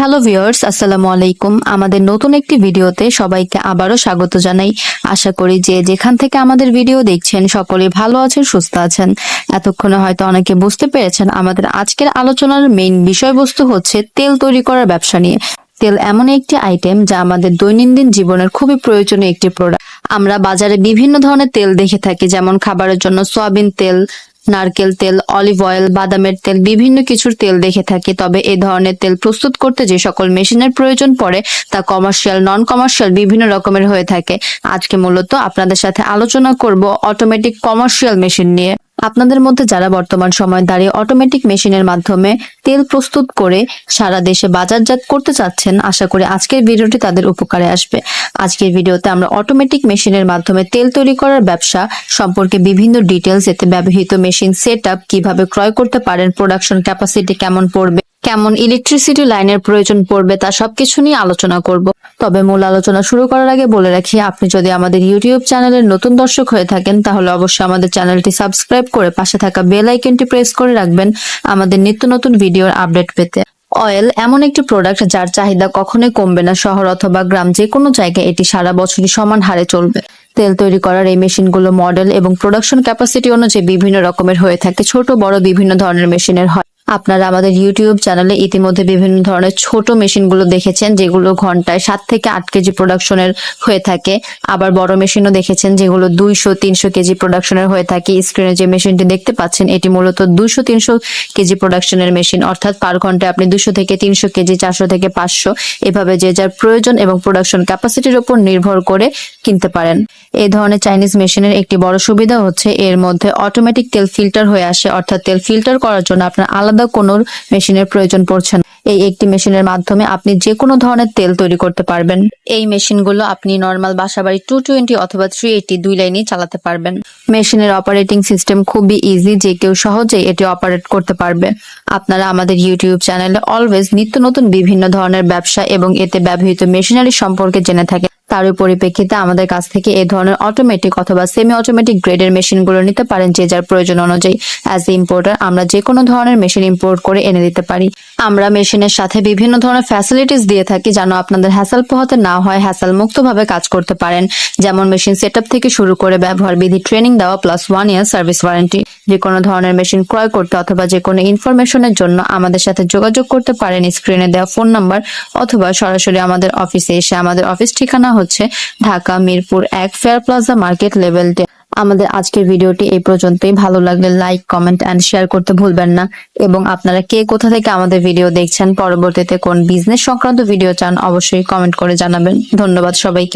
Hello viewers আসসালামু আলাইকুম। আমাদের নতুন একটি ভিডিওতে সবাইকে আবারও স্বাগত জানাই। আশা করি যে যেখান থেকে আমাদের ভিডিও দেখছেন, সকলে ভালো আছেন, সুস্থ আছেন। এতক্ষণে হয়তো অনেকে বুঝতে পেরেছেন, আমাদের আজকের আলোচনার মেইন বিষয়বস্তু হচ্ছে তেল তৈরি করার ব্যবসা নিয়ে। তেল এমন একটি আইটেম যা আমাদের দৈনন্দিন জীবনের খুবই প্রয়োজনীয় একটি প্রোডাক্ট আমরা বাজারে বিভিন্ন ধরনের তেল দেখে থাকি, যেমন খাবারের জন্য সয়াবিন তেল নারকেল তেল, অলিভ অয়েল, বাদামের তেল, বিভিন্ন কিছুর তেল দেখে থাকি। তবে এ ধরনের তেল প্রস্তুত করতে যে সকল মেশিনের প্রয়োজন পড়ে, তা কমার্শিয়াল নন কমার্শিয়াল বিভিন্ন রকমের হয়ে থাকে। আজকে মূলত আপনাদের সাথে আলোচনা করব অটোমেটিক কমার্শিয়াল মেশিন নিয়ে। আপনাদের মধ্যে যারা বর্তমান সময় দাঁড়িয়ে অটোমেটিক মেশিনের মাধ্যমে তেল প্রস্তুত করে সারা দেশে বাজারজাত করতে চাচ্ছেন, আশা করি আজকের ভিডিওটি তাদের উপকারে আসবে। আজকের ভিডিওতে আমরা অটোমেটিক মেশিনের মাধ্যমে তেল তৈরি করার ব্যবসা সম্পর্কে বিভিন্ন ডিটেলস এতে ব্যবহৃত মেশিন সেট কীভাবে ক্রয় করতে পারেন প্রোডাকশন ক্যাপাসিটি কেমন পড়বে কেমন ইলেকট্রিসিটি লাইনের প্রয়োজন পড়বে তা সবকিছু নিয়ে আলোচনা করব। তবে মূল আলোচনা শুরু করার আগে বলে রাখি, আপনি যদি আমাদের ইউটিউব চ্যানেলের নতুন দর্শক হয়ে থাকেন, তাহলে অবশ্যই আমাদের চ্যানেলটি সাবস্ক্রাইব করে পাশে থাকা বেল আইকনটি প্রেস করে রাখবেন আমাদের নিত্য নতুন ভিডিওর আপডেট পেতে। অয়েল এমন একটি প্রোডাক্ট যার চাহিদা কখনোই কমবে না, শহর অথবা গ্রাম যে কোনো জায়গায় এটি সারা বছরই সমান হারে চলবে। তেল তৈরি করার এই মেশিনগুলো মডেল এবং প্রোডাকশন ক্যাপাসিটি অনুযায়ী বিভিন্ন রকমের হয়ে থাকে, ছোট, বড়, বিভিন্ন ধরনের মেশিনের হয়। আপনারা আমাদের ইউটিউব চ্যানেলে ইতিমধ্যে বিভিন্ন ধরনের ছোট মেশিনগুলো দেখেছেন, যেগুলো ঘন্টায় সাত থেকে আট কেজি প্রোডাকশনের হয়ে থাকে। আবার বড় মেশিনও দেখেছেন, যেগুলো দুইশো, তিনশো কেজি প্রোডাকশনের হয়ে থাকে। স্ক্রিনে যে মেশিনটি দেখতে পাচ্ছেন, এটি মূলত দুইশো, তিনশো কেজি প্রোডাকশনের মেশিন। অর্থাৎ পার ঘন্টায় আপনি দুশো থেকে তিনশো কেজি, চারশো থেকে পাঁচশো, এভাবে যে যার প্রয়োজন এবং প্রোডাকশন ক্যাপাসিটির উপর নির্ভর করে কিনতে পারেন। এই ধরনের চাইনিজ মেশিনের একটি বড় সুবিধা হচ্ছে এর মধ্যে অটোমেটিক তেল ফিল্টার হয়ে আসে, অর্থাৎ তেল ফিল্টার করার জন্য আপনার আলাদা কোনো মেশিনের প্রয়োজন পড়ছে না। এই একটি মেশিনের মাধ্যমে আপনি যে কোনো ধরনের তেল তৈরি করতে পারবেন। এই মেশিনগুলো আপনি নর্মাল বাসাবাড়ি টু টোয়েন্টি অথবা থ্রি এইটি দুই লাইনই চালাতে পারবেন। মেশিনের অপারেটিং সিস্টেম খুবই ইজি যে কেউ সহজেই এটি অপারেট করতে পারবে। আপনারা আমাদের ইউটিউব চ্যানেলে অলওয়েজ নিত্য নতুন বিভিন্ন ধরনের ব্যবসা এবং এতে ব্যবহৃত মেশিনারি সম্পর্কে জেনে থাকেন। তারই পরিপ্রেক্ষিতে আমাদের কাছ থেকে এই ধরনের অটোমেটিক অথবা সেমি অটোমেটিক গ্রেডের মেশিনগুলো নিতে পারেন, যে যার প্রয়োজন অনুযায়ী অ্যাজ এ ইম্পোর্টার আমরা যে কোনো ধরনের মেশিন ইম্পোর্ট করে এনে দিতে পারি। আমরা মেশিনের সাথে বিভিন্ন ধরনের ফ্যাসিলিটিস দিয়ে থাকি যেন আপনাদের হ্যাসাল পোহাতে না হয় হ্যাসাল মুক্তভাবে কাজ করতে পারেন। যেমন মেশিন সেট থেকে শুরু করে ব্যবহার বিধি ট্রেনিং দেওয়া plus one year service warranty যে কোনো ধরনের মেশিন ক্রয় করতে অথবা যে কোনো ইনফরমেশনের জন্য আমাদের সাথে যোগাযোগ করতে পারেন। স্ক্রিনে দেওয়া ফোন নাম্বার অথবা সরাসরি আমাদের অফিসে এসে আমাদের অফিস ঠিকানা হচ্ছে ঢাকা, মিরপুর এক ফেয়ার প্লাজা মার্কেট লেভেল আমাদের আজকের ভিডিওটি এই পর্যন্তই। ভালো লাগলে লাইক, কমেন্ট এন্ড শেয়ার করতে ভুলবেন না। এবং আপনারা কে কোথা থেকে আমাদের ভিডিও দেখছেন, পরবর্তীতে কোন বিজনেস সংক্রান্ত ভিডিও চান, অবশ্যই কমেন্ট করে জানাবেন। ধন্যবাদ সবাইকে।